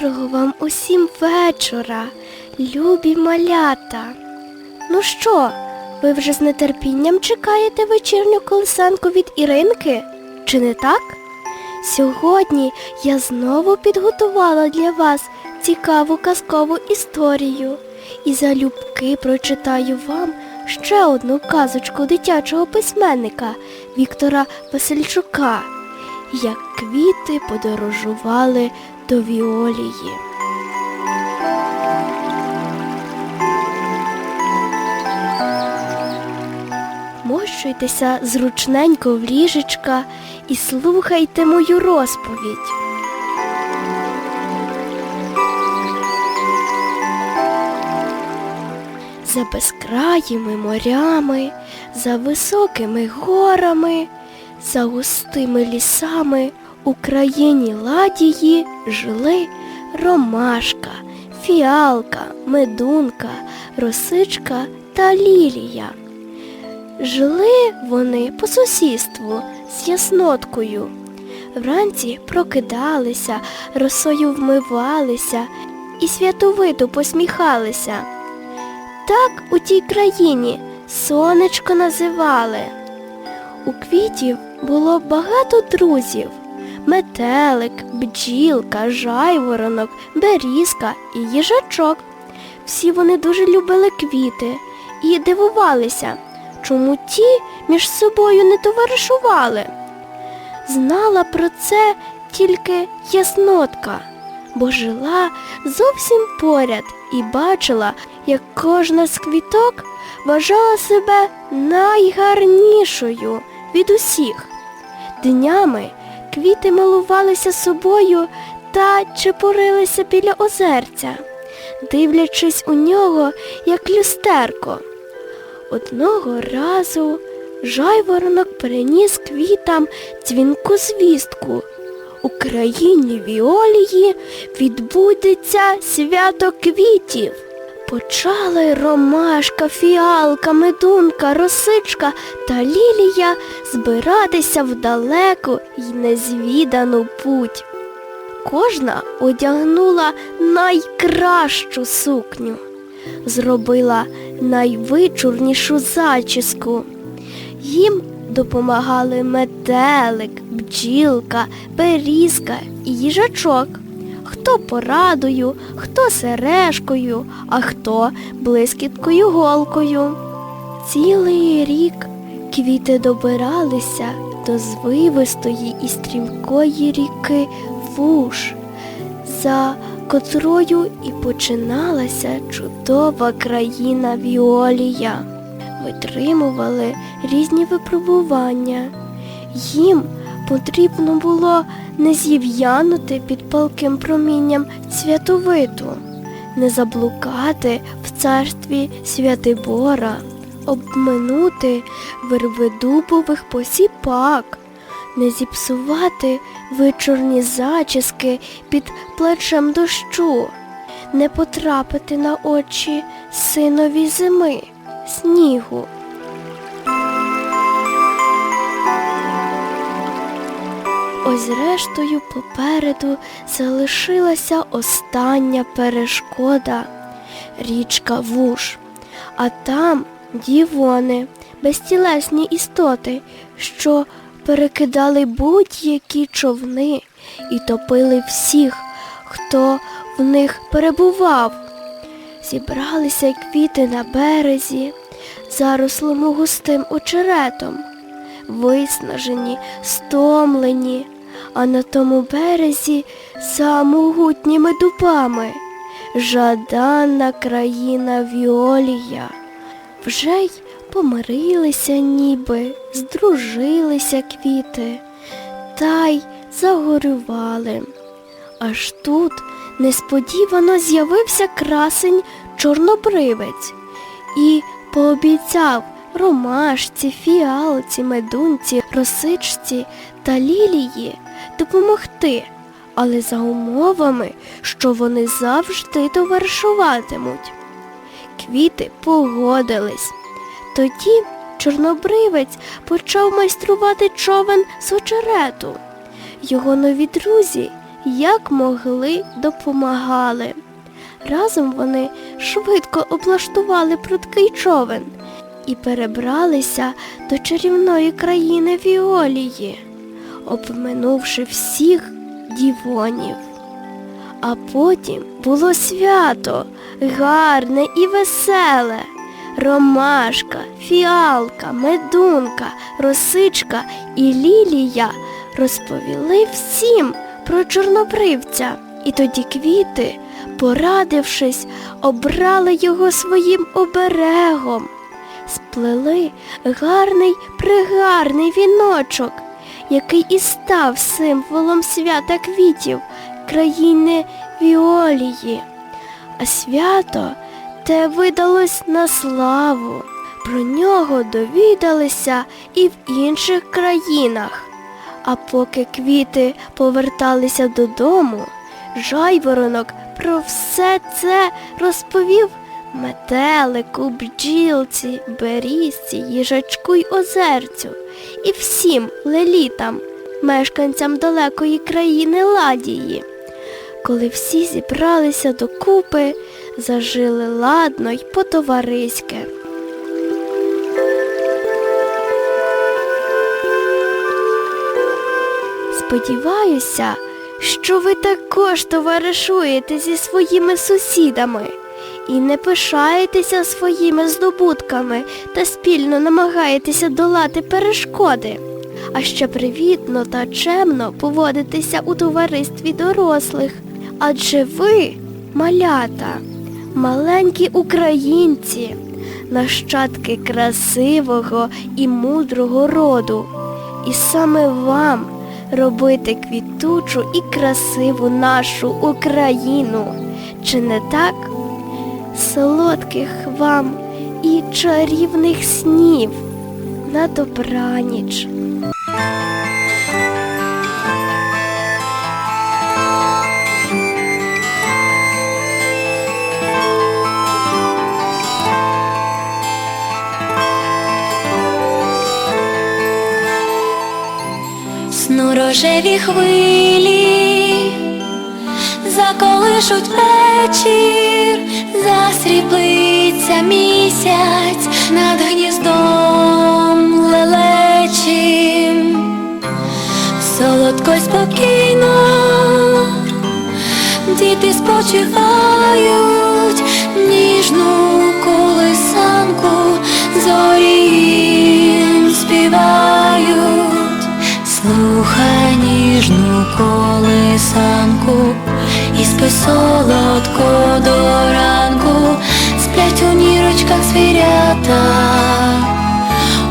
Доброго вам усім вечора, любі малята. Ну що, ви вже з нетерпінням чекаєте вечірню колесанку від Іринки? Чи не так? Сьогодні я знову підготувала для вас цікаву казкову історію і залюбки прочитаю вам ще одну казочку дитячого письменника Віктора Васильчука, як квіти подорожували до Віолії. Мощуйтеся зручненько в ліжечка і слухайте мою розповідь. За безкраїми морями, за високими горами, за густими лісами у країні ладії жили ромашка, фіалка, медунка, росичка та лілія. Жили вони по сусідству з ясноткою. Вранці прокидалися, росою вмивалися і святовито посміхалися. Так у тій країні сонечко називали. У квітів було багато друзів. Метелик, бджілка, жайворонок, берізка і їжачок. Всі вони дуже любили квіти і дивувалися, чому ті між собою не товаришували. Знала про це тільки яснотка, бо жила зовсім поряд і бачила, як кожна з квіток вважала себе найгарнішою від усіх. Днями квіти милувалися собою та чепурилися біля озерця, дивлячись у нього, як люстерко. Одного разу жайворонок переніс квітам дзвінку звістку. У країні Віолії відбудеться свято квітів. Почали ромашка, фіалка, медунка, росичка та лілія збиратися в далеку й незвідану путь. Кожна одягнула найкращу сукню, зробила найвичурнішу зачіску. Їм допомагали метелик, бджілка, берізка і їжачок. Хто порадою, хто сережкою, а хто блискіткою голкою. Цілий рік квіти добиралися до звивистої і стрімкої ріки Вуш, за котрою і починалася чудова країна Віолія. Витримували різні випробування. Їм потрібно було не зів'янути під палким промінням святовиту, не заблукати в царстві Святибора, обминути вервидубових посіпак, не зіпсувати вечорні зачіски під плечем дощу, не потрапити на очі синові зими, снігу. Ось рештою попереду залишилася остання перешкода річка Вуш, а там дівони, безтілесні істоти, що перекидали будь-які човни і топили всіх, хто в них перебував. Зібралися квіти на березі, зарослому густим очеретом виснажені, стомлені, а на тому березі за могутніми дубами жаданна країна Віолія. Вже й помирилися ніби, здружилися квіти, та й загорювали. Аж тут несподівано з'явився красень чорнобривець і пообіцяв ромашці, фіалці, медунці, росичці та лілії допомогти, але за умовами, що вони завжди товаришуватимуть. Квіти погодились. Тоді чорнобривець почав майструвати човен з очерету. Його нові друзі як могли, допомагали. Разом вони швидко облаштували прудкий човен і перебралися до чарівної країни Віолії, обминувши всіх дівонів. А потім було свято, гарне і веселе. Ромашка, фіалка, медунка, росичка і лілія розповіли всім про чорнобривця. І тоді квіти, порадившись, обрали його своїм оберегом, сплели гарний пригарний віночок, який і став символом свята квітів країни Віолії. А свято те видалось на славу. Про нього довідалися і в інших країнах. А поки квіти поверталися додому, жайворонок про все це розповів метелику, бджілці, берізці, їжачку й озерцю і всім лелітам, мешканцям далекої країни Ладії. Коли всі зібралися докупи, зажили ладно й по-товариськи. Сподіваюся, що ви також товаришуєте зі своїми сусідами і не пишаєтеся своїми здобутками та спільно намагаєтеся долати перешкоди, а ще привітно та чемно поводитеся у товаристві дорослих. Адже ви, малята, маленькі українці, нащадки красивого і мудрого роду. І саме вам робити квітучу і красиву нашу Україну. Чи не так? Солодких вам і чарівних снів на добраніч. Сну рожеві хвилі, заколишуть вечір, засріблиться місяць над гніздом лелечим, солодко й спокійно, діти спочивають ніжну колисанку, зорі їм співають. Слухай ніжну колисанку солодко до ранку, сплять у нірочках звірята,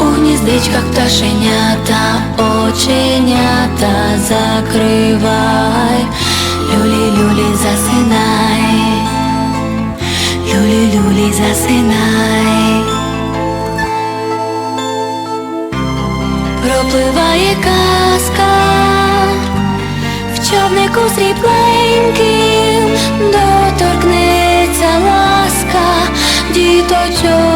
у гніздечках пташенята, оченята закривай, люлі-люлі засинай, люлі-люлі засинай. Пропливає казка. В човнику срібленьким, доторкнеться ласка діточок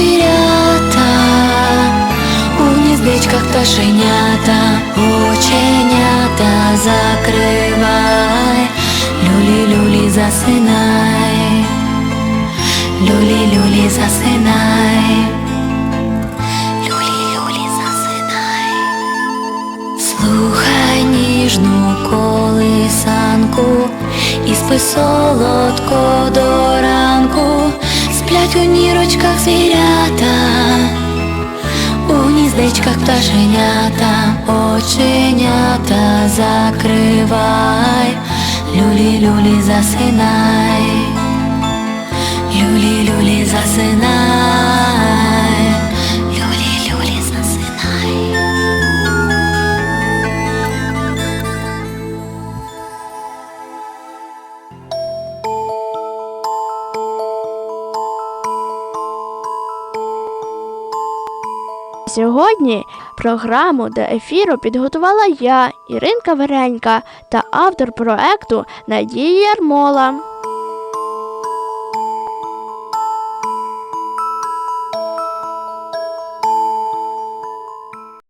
звірята, у гніздечках пташенята, оченята закривай, люлі-люлі засинай, люлі-люлі засинай. Люлі-люлі засинай. Слухай ніжну колисанку і спи солодко до ранку, сплять у нірочках звірята, у гніздечках пташенята, оченята закривай, люлі-люлі засинай, люлі-люлі засинай, Сьогодні програму до ефіру підготувала я, Іринка Веренька, та автор проекту Надія Ярмола.